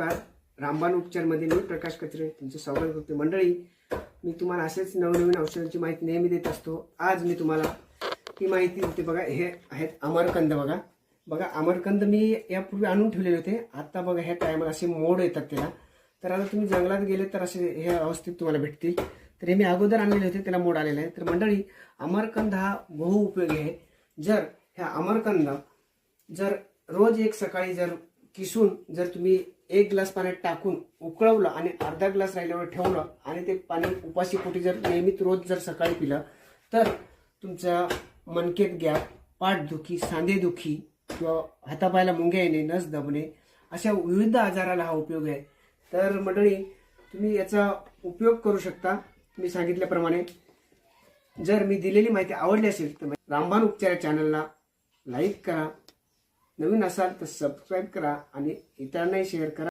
नमस्कार. रामबाण उपचारमध्ये मी प्रकाश कचरे तुमचं स्वागत करतो मंडळी मी तुम्हाला असेच नवनवीन औषधांची माहिती नेहमी देत असतो. आज मी तुम्हाला ही माहिती देते. बघा हे आहेत अमरकंद बघा. बघा अमरकंद मी यापूर्वी आणून ठेवलेले होते. आता बघा ह्या टायमाला असे मोड येतात त्याला. तर आता तुम्ही जंगलात गेले तर असे हे अवस्थेत तुम्हाला भेटतील. तर हे मी अगोदर आणलेले होते त्याला मोड आलेला आहे. तर मंडळी अमरकंद हा बहु उपयोगी आहे. जर ह्या अमरकंद जर रोज एक सकाळी जर किसून जर तुम्ही एक ग्लास पाण्यात टाकून उकळवलं आणि अर्धा ग्लास राहिल्यावर ठेवलं आणि ते पाणी उपाशी पोटी जर नियमित रोज जर सकाळी पिलं तर तुमचा मनकेत गॅप पाठदुखी सांधेदुखी किंवा हातापायला मुंग्या येणे नस दबणे अशा विविध आजाराला हा उपयोग आहे. तर मंडळी तुम्ही याचा उपयोग करू शकता. मी सांगितल्याप्रमाणे जर मी दिलेली माहिती आवडली असेल तर रामबाण उपचार चॅनलला लाईक करा. नवीन असाल तर सबस्क्राईब करा आणि इतरांनाही शेअर करा.